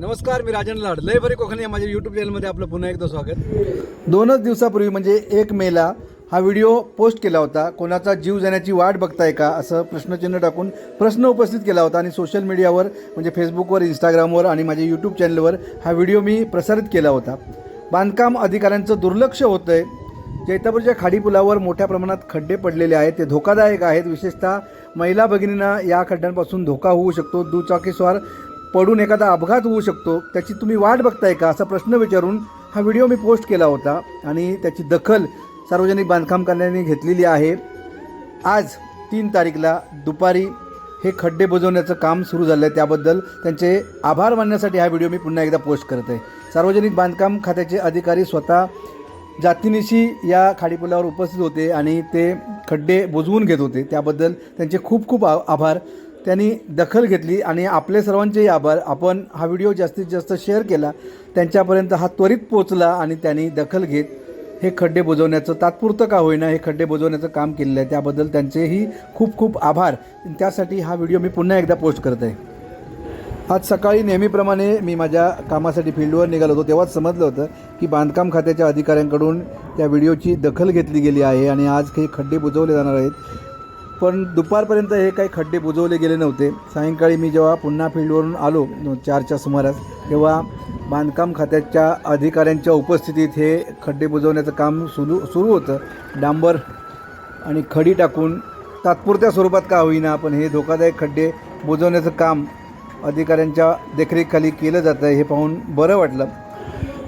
नमस्कार मी राजन लाड. लय बरे कोकणी या माझ्या यूट्यूब चॅनलमध्ये आपलं पुन्हा एकदा स्वागत. दोनच दिवसापूर्वी म्हणजे एक मेला हा व्हिडिओ पोस्ट केला होता. कोणाचा जीव जाण्याची वाट बघताय का? असं प्रश्नचिन्ह टाकून प्रश्न उपस्थित केला होता. आणि सोशल मीडियावर म्हणजे फेसबुकवर इंस्टाग्रामवर आणि माझ्या यूट्यूब चॅनलवर हा व्हिडिओ मी प्रसारित केला होता. बांधकाम अधिकाऱ्यांचं दुर्लक्ष होतं आहे जैतापूरच्या खाडीपुलावर मोठ्या प्रमाणात खड्डे पडलेले आहेत. ते धोकादायक आहेत. विशेषतः महिला भगिनींना या खड्ड्यांपासून धोका होऊ शकतो. दुचाकीस्वार पडून एखादा अपघात होऊ शकतो त्याची तुम्ही वाट बघताय का? असा प्रश्न विचारून हा व्हिडिओ मी पोस्ट केला होता आणि त्याची दखल सार्वजनिक बांधकाम करण्याने घेतलेली आहे. आज तीन तारीखला दुपारी हे खड्डे बुजवण्याचं काम सुरू झालं आहे त्याबद्दल त्यांचे आभार मानण्यासाठी हा व्हिडिओ मी पुन्हा एकदा पोस्ट करत आहे. सार्वजनिक बांधकाम खात्याचे अधिकारी स्वतः जातीनिशी या खाडीपुलावर उपस्थित होते आणि ते खड्डे बुजवून घेत होते. त्याबद्दल त्यांचे खूप खूप आ आभार. त्यांनी दखल घेतली आणि आपले सर्वांचेही आभार. आपण हा व्हिडिओ जास्तीत जास्त शेअर केला त्यांच्यापर्यंत हा त्वरित पोचला आणि त्यांनी दखल घेत हे खड्डे बुजवण्याचं तात्पुरतं का होईना हे खड्डे बुजवण्याचं काम केलेलं आहे. त्याबद्दल त्यांचेही खूप खूप आभार. त्यासाठी हा व्हिडिओ मी पुन्हा एकदा पोस्ट करत आहे. आज सकाळी नेहमीप्रमाणे मी माझ्या कामासाठी फील्डवर निघालो होतो. तेव्हाच समजलं होतं की बांधकाम खात्याच्या अधिकाऱ्यांकडून त्या व्हिडिओची दखल घेतली गेली आहे आणि आज काही खड्डे बुजवले जाणार आहेत. पण दुपारपर्यंत हे काही खड्डे बुजवले गेले नव्हते. सायंकाळी मी जेव्हा पुन्हा फील्डवरून आलो चारच्या सुमारास तेव्हा बांधकाम खात्याच्या अधिकाऱ्यांच्या उपस्थितीत हे खड्डे बुजवण्याचं काम सुरू सुरू होतं. डांबर आणि खडी टाकून तात्पुरत्या स्वरूपात का होईना पण हे धोकादायक खड्डे बुजवण्याचं काम अधिकाऱ्यांच्या देखरेखीखाली केलं जातं हे पाहून बरं वाटलं.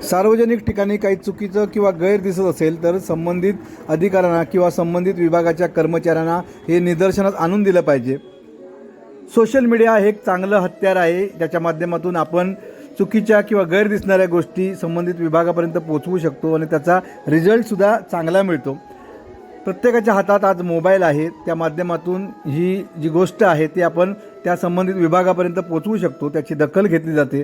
सार्वजनिक ठिकाणी काही चुकीचं किंवा गैर दिसत असेल तर संबंधित अधिकाऱ्यांना किंवा संबंधित विभागाच्या कर्मचाऱ्यांना हे निदर्शनात आणून दिलं पाहिजे. सोशल मीडिया हे एक चांगलं हत्यार आहे. ज्याच्या माध्यमातून आपण चुकीच्या किंवा गैर दिसणाऱ्या गोष्टी संबंधित विभागापर्यंत पोचवू शकतो आणि त्याचा रिझल्टसुद्धा चांगला मिळतो. प्रत्येकाच्या हातात आज मोबाईल आहे. त्या माध्यमातून ही जी गोष्ट आहे ती आपण त्या संबंधित विभागापर्यंत पोचवू शकतो. त्याची दखल घेतली जाते.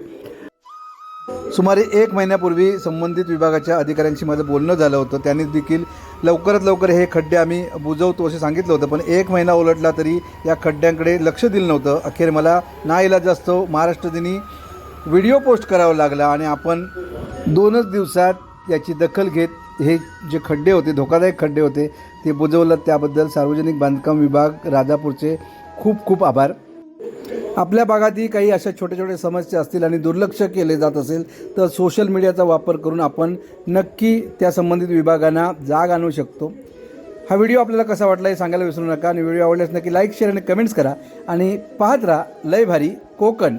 सुमारे एक महिन्यापूर्वी संबंधित विभागाच्या अधिकाऱ्यांशी माझं बोलणं झालं होतं. त्यांनी देखील लवकरात लवकर हे खड्डे आम्ही बुजवतो असे सांगितलं होतं. पण एक महिना उलटला तरी या खड्ड्यांकडे लक्ष दिलं नव्हतं. अखेर मला ना असतो महाराष्ट्र दिनी व्हिडिओ पोस्ट करावा लागला आणि आपण दोनच दिवसात याची दखल घेत हे जे खड्डे होते धोकादायक खड्डे होते ते बुजवलं. त्याबद्दल सार्वजनिक बांधकाम विभाग राजापूरचे खूप खूप आभार. आपल्या भागातही काही अशा छोट्या छोट्या समस्या असतील आणि दुर्लक्ष केले जात असेल तर सोशल मीडियाचा वापर करून आपण नक्की त्या संबंधित विभागांना जाग आणू शकतो. हा व्हिडिओ आपल्याला कसा वाटला हे सांगायला विसरू नका आणि व्हिडिओ आवडल्यास नक्की लाईक शेअर आणि कमेंट्स करा आणि पाहत राहा लय भारी कोकण.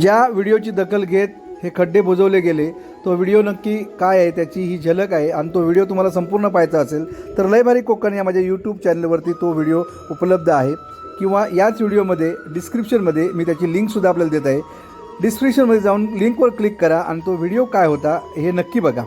ज्या व्हिडिओची दखल घेत हे खड्डे बुजवले गेले तो व्हिडिओ नक्की काय आहे त्याची ही झलक आहे आणि तो व्हिडिओ तुम्हाला संपूर्ण पाहायचा असेल तर लय भारी कोकण या माझ्या यूट्यूब चॅनलवरती तो व्हिडिओ उपलब्ध आहे. किंवा याच व्हिडिओमध्ये डिस्क्रिप्शनमध्ये मी त्याची लिंकसुद्धा आपल्याला देत आहे. डिस्क्रिप्शनमध्ये जाऊन लिंकवर क्लिक करा आणि तो व्हिडिओ काय होता हे नक्की बघा.